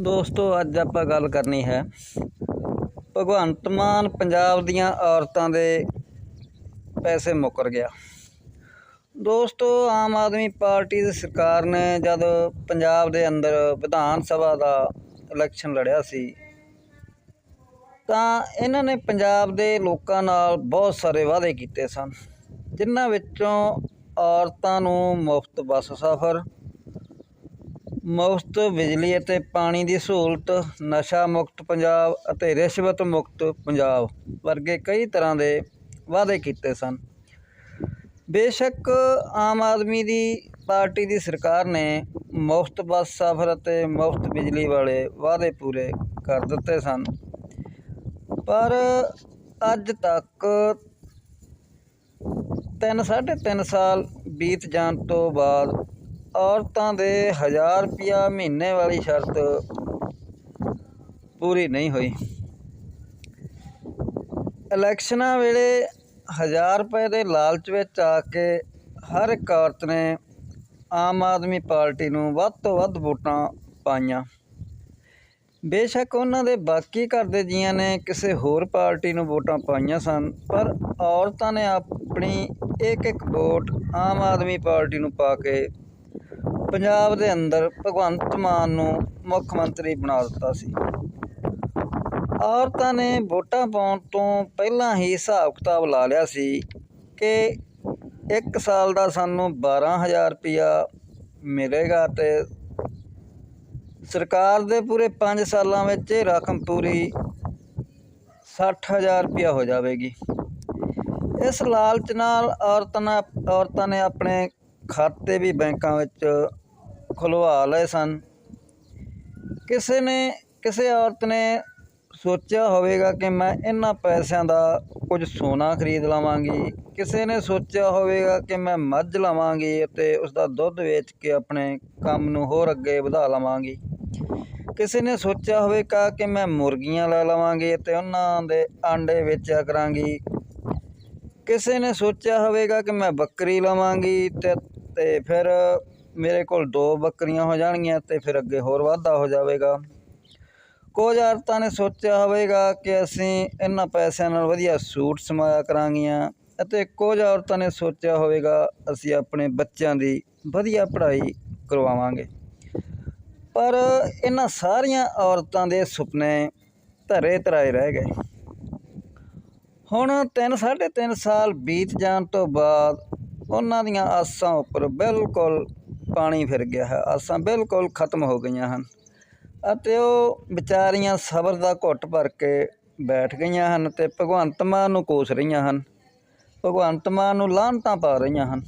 ਦੋਸਤੋ, ਅੱਜ ਆਪਾਂ ਗੱਲ ਕਰਨੀ ਹੈ ਭਗਵੰਤ ਮਾਨ ਪੰਜਾਬ ਦੀਆਂ ਔਰਤਾਂ ਦੇ ਪੈਸੇ ਮੁੱਕਰ ਗਿਆ। ਦੋਸਤੋ, ਆਮ ਆਦਮੀ ਪਾਰਟੀ ਦੀ ਸਰਕਾਰ ਨੇ ਜਦ ਪੰਜਾਬ ਦੇ ਅੰਦਰ ਵਿਧਾਨ ਸਭਾ ਦਾ ਇਲੈਕਸ਼ਨ ਲੜਿਆ ਸੀ, ਤਾਂ ਇਹਨਾਂ ਨੇ ਪੰਜਾਬ ਦੇ ਲੋਕਾਂ ਨਾਲ ਬਹੁਤ ਸਾਰੇ ਵਾਅਦੇ ਕੀਤੇ ਸਨ, ਜਿਨ੍ਹਾਂ ਵਿੱਚੋਂ ਔਰਤਾਂ ਨੂੰ ਮੁਫਤ ਬੱਸ ਸਫ਼ਰ ਮੁਫਤ ਬਿਜਲੀ ਅਤੇ ਪਾਣੀ ਦੀ ਸਹੂਲਤ, ਨਸ਼ਾ ਮੁਕਤ ਪੰਜਾਬ ਅਤੇ ਰਿਸ਼ਵਤ ਮੁਕਤ ਪੰਜਾਬ ਵਰਗੇ ਕਈ ਤਰ੍ਹਾਂ ਦੇ ਵਾਅਦੇ ਕੀਤੇ ਸਨ। ਬੇਸ਼ੱਕ ਆਮ ਆਦਮੀ ਦੀ ਪਾਰਟੀ ਦੀ ਸਰਕਾਰ ਨੇ ਮੁਫਤ ਬੱਸ ਸਫ਼ਰ ਅਤੇ ਮੁਫਤ ਬਿਜਲੀ ਵਾਲੇ ਵਾਅਦੇ ਪੂਰੇ ਕਰ ਦਿੱਤੇ ਸਨ। ਪਰ ਅੱਜ ਤੱਕ ਤਿੰਨ, ਸਾਢੇ ਤਿੰਨ ਸਾਲ ਬੀਤ ਜਾਣ ਤੋਂ ਬਾਅਦ ਔਰਤਾਂ ਦੇ 1000 ਰੁਪਿਆ ਮਹੀਨੇ ਵਾਲੀ ਸ਼ਰਤ ਪੂਰੀ ਨਹੀਂ ਹੋਈ। ਇਲੈਕਸ਼ਨਾਂ ਵੇਲੇ 1000 ਰੁਪਏ ਦੇ ਲਾਲਚ ਵਿੱਚ ਆ ਕੇ ਹਰ ਇੱਕ ਔਰਤ ਨੇ ਆਮ ਆਦਮੀ ਪਾਰਟੀ ਨੂੰ ਵੱਧ ਤੋਂ ਵੱਧ ਵੋਟਾਂ ਪਾਈਆਂ। ਬੇਸ਼ੱਕ ਉਹਨਾਂ ਦੇ ਬਾਕੀ ਘਰ ਦੇ ਜੀਆਂ ਨੇ ਕਿਸੇ ਹੋਰ ਪਾਰਟੀ ਨੂੰ ਵੋਟਾਂ ਪਾਈਆਂ ਸਨ, ਪਰ ਔਰਤਾਂ ਨੇ ਆਪਣੀ ਇੱਕ ਇੱਕ ਵੋਟ ਆਮ ਆਦਮੀ ਪਾਰਟੀ ਨੂੰ ਪਾ ਕੇ ਪੰਜਾਬ ਦੇ ਅੰਦਰ ਭਗਵੰਤ ਮਾਨ ਨੂੰ ਮੁੱਖ ਮੰਤਰੀ ਬਣਾ ਦਿੱਤਾ ਸੀ। ਔਰਤਾਂ ਨੇ ਵੋਟਾਂ ਪਾਉਣ ਤੋਂ ਪਹਿਲਾਂ ਹੀ ਹਿਸਾਬ ਕਿਤਾਬ ਲਾ ਲਿਆ ਸੀ ਕਿ ਇੱਕ ਸਾਲ ਦਾ ਸਾਨੂੰ 12000 ਰੁਪਇਆ ਮਿਲੇਗਾ ਤੇ ਸਰਕਾਰ ਦੇ ਪੂਰੇ 5 ਸਾਲਾਂ ਵਿੱਚ ਇਹ ਰਕਮ ਪੂਰੀ 60000 ਰੁਪਇਆ ਹੋ ਜਾਵੇਗੀ। ਇਸ ਲਾਲਚ ਨਾਲ ਔਰਤਾਂ ਨੇ ਔਰਤਾਂ ਨੇ ਆਪਣੇ ਖਾਤੇ ਵੀ ਬੈਂਕਾਂ ਵਿੱਚ ਖੁਲਵਾ ਲਏ ਸਨ। ਕਿਸੇ ਨੇ, ਕਿਸੇ ਔਰਤ ਨੇ ਸੋਚਿਆ ਹੋਵੇਗਾ ਕਿ ਮੈਂ ਇਹਨਾਂ ਪੈਸਿਆਂ ਦਾ ਕੁਝ ਸੋਨਾ ਖਰੀਦ ਲਵਾਂਗੀ। ਕਿਸੇ ਨੇ ਸੋਚਿਆ ਹੋਵੇਗਾ ਕਿ ਮੈਂ ਮੱਝ ਲਵਾਂਗੀ ਅਤੇ ਉਸ ਦਾ ਦੁੱਧ ਵੇਚ ਕੇ ਆਪਣੇ ਕੰਮ ਨੂੰ ਹੋਰ ਅੱਗੇ ਵਧਾ ਲਵਾਂਗੀ। ਕਿਸੇ ਨੇ ਸੋਚਿਆ ਹੋਵੇਗਾ ਕਿ ਮੈਂ ਮੁਰਗੀਆਂ ਲੈ ਲਵਾਂਗੀ ਅਤੇ ਉਹਨਾਂ ਦੇ ਆਂਡੇ ਵੇਚਿਆ ਕਰਾਂਗੀ। ਕਿਸੇ ਨੇ ਸੋਚਿਆ ਹੋਵੇਗਾ ਕਿ ਮੈਂ ਬੱਕਰੀ ਲਵਾਂਗੀ ਤੇ ਫਿਰ ਮੇਰੇ ਕੋਲ ਦੋ ਬੱਕਰੀਆਂ ਹੋ ਜਾਣਗੀਆਂ ਤੇ ਫਿਰ ਅੱਗੇ ਹੋਰ ਵਾਧਾ ਹੋ ਜਾਵੇਗਾ। ਕੁਝ ਔਰਤਾਂ ਨੇ ਸੋਚਿਆ ਹੋਵੇਗਾ ਕਿ ਅਸੀਂ ਇਹਨਾਂ ਪੈਸਿਆਂ ਨਾਲ ਵਧੀਆ ਸੂਟ ਸਮਾਇਆ ਕਰਾਂਗੀਆਂ ਅਤੇ ਕੁਝ ਔਰਤਾਂ ਨੇ ਸੋਚਿਆ ਹੋਵੇਗਾ ਅਸੀਂ ਆਪਣੇ ਬੱਚਿਆਂ ਦੀ ਵਧੀਆ ਪੜ੍ਹਾਈ ਕਰਵਾਵਾਂਗੇ। ਪਰ ਇਹਨਾਂ ਸਾਰੀਆਂ ਔਰਤਾਂ ਦੇ ਸੁਪਨੇ ਧਰੇ ਧਰਾਏ ਰਹਿ ਗਏ। ਹੁਣ ਤਿੰਨ, ਸਾਢੇ ਤਿੰਨ ਸਾਲ ਬੀਤ ਜਾਣ ਤੋਂ ਬਾਅਦ ਉਹਨਾਂ ਦੀਆਂ ਆਸਾਂ ਉੱਪਰ ਬਿਲਕੁਲ ਪਾਣੀ ਫਿਰ ਗਿਆ ਹੈ, ਆਸਾਂ ਬਿਲਕੁਲ ਖਤਮ ਹੋ ਗਈਆਂ ਹਨ। ਅਤੇ ਉਹ ਵਿਚਾਰੀਆਂ ਸਬਰ ਦਾ ਘੁੱਟ ਭਰ ਕੇ ਬੈਠ ਗਈਆਂ ਹਨ ਤੇ ਭਗਵੰਤ ਮਾਨ ਨੂੰ ਕੋਸ ਰਹੀਆਂ ਹਨ। ਭਗਵੰਤ ਮਾਨ ਨੂੰ ਲਾਹਨਤਾਂ ਪਾ ਰਹੀਆਂ ਹਨ।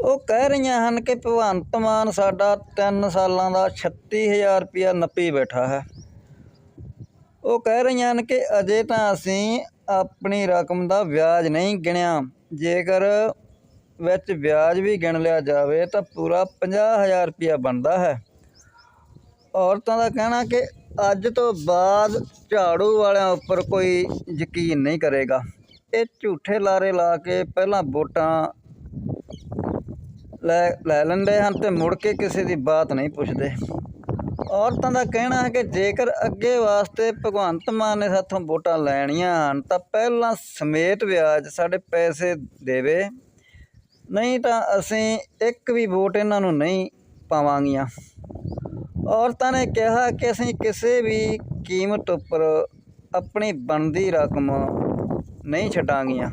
ਉਹ ਕਹਿ ਰਹੀਆਂ ਹਨ ਕਿ ਭਗਵੰਤ ਮਾਨ ਸਾਡਾ 3 ਸਾਲਾਂ ਦਾ 36000 ਰੁਪਇਆ ਨੱਪੀ ਬੈਠਾ ਹੈ। ਉਹ ਕਹਿ ਰਹੀਆਂ ਹਨ ਕਿ ਅਜੇ ਤਾਂ ਅਸੀਂ ਆਪਣੀ ਰਕਮ ਦਾ ਵਿਆਜ ਨਹੀਂ ਗਿਣਿਆ। ਜੇਕਰ ਵਿੱਚ ਵਿਆਜ ਵੀ ਗਿਣ ਲਿਆ ਜਾਵੇ ਤਾਂ ਪੂਰਾ 50000 ਰੁਪਇਆ ਬਣਦਾ ਹੈ। ਔਰਤਾਂ ਦਾ ਕਹਿਣਾ ਕਿ ਅੱਜ ਤੋਂ ਬਾਅਦ ਝਾੜੂ ਵਾਲਿਆਂ ਉੱਪਰ ਕੋਈ ਯਕੀਨ ਨਹੀਂ ਕਰੇਗਾ। ਇਹ ਝੂਠੇ ਲਾਰੇ ਲਾ ਕੇ ਪਹਿਲਾਂ ਵੋਟਾਂ ਲੈ ਲੈ ਲੈਂਦੇ ਹਨ ਤੇ ਮੁੜ ਕੇ ਕਿਸੇ ਦੀ ਬਾਤ ਨਹੀਂ ਪੁੱਛਦੇ। ਔਰਤਾਂ ਦਾ ਕਹਿਣਾ ਹੈ ਕਿ ਜੇਕਰ ਅੱਗੇ ਵਾਸਤੇ ਭਗਵੰਤ ਮਾਨ ਨੇ ਸਾਥੋਂ ਵੋਟਾਂ ਲੈਣੀਆਂ ਹਨ ਤਾਂ ਪਹਿਲਾਂ ਸਮੇਤ ਵਿਆਜ ਸਾਡੇ ਪੈਸੇ ਦੇਵੇ। ਨਹੀਂ ਤਾਂ ਅਸੀਂ ਇੱਕ ਵੀ ਵੋਟ ਇਹਨਾਂ ਨੂੰ ਨਹੀਂ ਪਾਵਾਂਗੀਆਂ। ਔਰਤਾਂ ਨੇ ਕਿਹਾ ਕਿ ਅਸੀਂ ਕਿਸੇ ਵੀ ਕੀਮਤ ਉੱਪਰ ਆਪਣੀ ਬਣਦੀ ਰਕਮ ਨਹੀਂ ਛੱਡਾਂਗੀਆਂ।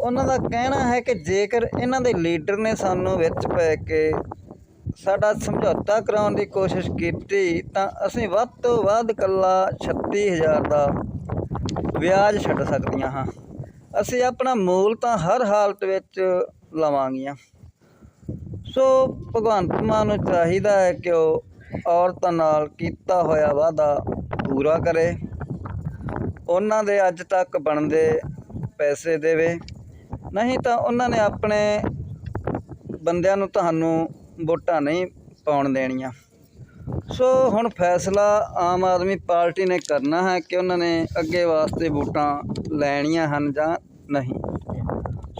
ਉਹਨਾਂ ਦਾ ਕਹਿਣਾ ਹੈ ਕਿ ਜੇਕਰ ਇਹਨਾਂ ਦੇ ਲੀਡਰ ਨੇ ਸਾਨੂੰ ਵਿੱਚ ਪੈ ਕੇ ਸਾਡਾ ਸਮਝੌਤਾ ਕਰਾਉਣ ਦੀ ਕੋਸ਼ਿਸ਼ ਕੀਤੀ, ਤਾਂ ਅਸੀਂ ਵੱਧ ਤੋਂ ਵੱਧ ਇਕੱਲਾ 36000 ਦਾ ਵਿਆਜ ਛੱਡ ਸਕਦੀਆਂ ਹਾਂ। ਅਸੀਂ ਆਪਣਾ ਮੂਲ ਤਾਂ ਹਰ ਹਾਲਤ ਵਿੱਚ ਲਵਾਂਗੀਆਂ। ਸੋ ਭਗਵੰਤ ਮਾਨ ਨੂੰ ਚਾਹੀਦਾ ਹੈ ਕਿ ਉਹ ਔਰਤਾਂ ਨਾਲ ਕੀਤਾ ਹੋਇਆ ਵਾਅਦਾ ਪੂਰਾ ਕਰੇ। ਉਹਨਾਂ ਦੇ ਅੱਜ ਤੱਕ ਬਣਦੇ ਪੈਸੇ ਦੇਵੇ। ਨਹੀਂ ਤਾਂ ਉਹਨਾਂ ਨੇ ਆਪਣੇ ਬੰਦਿਆਂ ਨੂੰ ਤੁਹਾਨੂੰ ਵੋਟਾਂ ਨਹੀਂ ਪਾਉਣ ਦੇਣੀਆਂ। ਸੋ ਹੁਣ ਫੈਸਲਾ ਆਮ ਆਦਮੀ ਪਾਰਟੀ ਨੇ ਕਰਨਾ ਹੈ ਕਿ ਉਹਨਾਂ ਨੇ ਅੱਗੇ ਵਾਸਤੇ ਵੋਟਾਂ ਲੈਣੀਆਂ ਹਨ ਜਾਂ ਨਹੀਂ।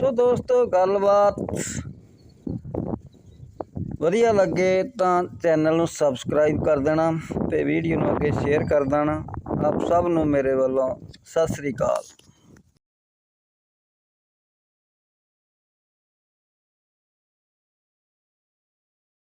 ਸੋ ਦੋਸਤੋ, ਗੱਲਬਾਤ ਵਧੀਆ ਲੱਗੇ ਤਾਂ ਚੈਨਲ ਨੂੰ ਸਬਸਕ੍ਰਾਈਬ ਕਰ ਦੇਣਾ ਤੇ ਵੀਡੀਓ ਨੂੰ ਅੱਗੇ ਸ਼ੇਅਰ ਕਰ ਦੇਣਾ। ਆਪ ਸਭ ਨੂੰ ਮੇਰੇ ਵੱਲੋਂ ਸਤਿ ਸ੍ਰੀ ਅਕਾਲ।